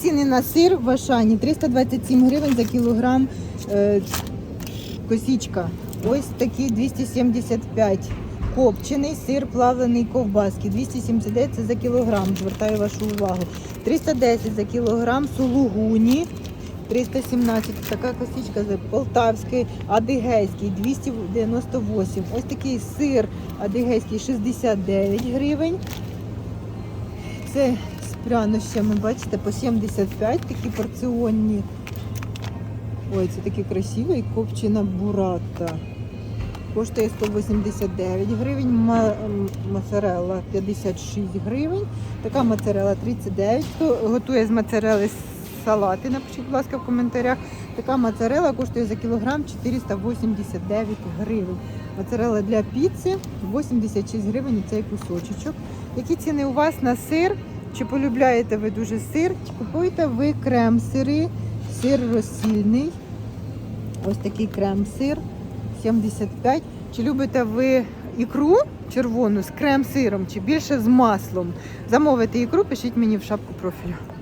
Ціни на сир в Ашані 327 гривень за кілограм. Е, косічка. Ось такий 275. Копчений сир плавлений ковбаски. 279 це за кілограм. Звертаю вашу увагу. 310 за кілограм сулугуні. 317 така косичка з полтавський, адигейський 298. Ось такий сир адигейський 69 гривень. Це прянощами, бачите, по 75 такі порціонні. Ой, це такий красивий копчена бурата. Коштує 189 гривень, моцарелла 56 гривень, така моцарелла 39. Хто готує з моцарели салати, напишіть, будь ласка, в коментарях. Така моцарелла коштує за кілограм 489 гривень. Моцарелла для піци 86 гривень цей кусочечок. Які ціни у вас на сир? Чи полюбляєте ви дуже сир? Чи купуєте ви крем-сири? Сир розсільний. Ось такий крем-сир 75. Чи любите ви ікру червону з крем-сиром, чи більше з маслом? Замовите ікру, пишіть мені в шапку профілю.